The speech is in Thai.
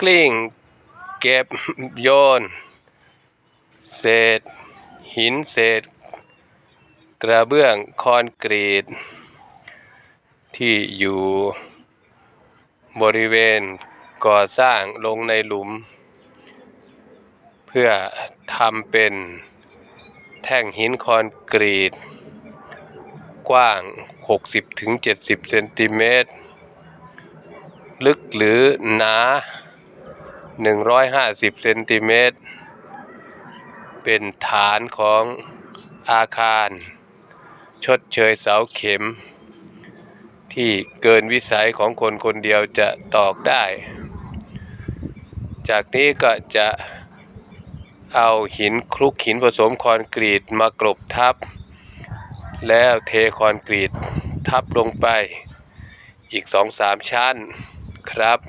กลิ้ง เก็บโยน เศษ หินเศษ กระเบื้องคอนกรีต ที่อยู่บริเวณก่อสร้างลงในหลุม เพื่อทำเป็นแท่งหินคอนกรีต กว้าง 60-70 เซนติเมตร ลึกหรือหนา 150เซนติเมตร เป็นฐานของอาคาร ชดเชยเสาเข็ม ที่เกินวิสัยของคนคนเดียวจะตอกได้ จากนี้ก็จะเอาหินคลุกหินผสมคอนกรีตมากรบทับ แล้วเทคอนกรีตทับลงไปอีกสองสามชั้นครับ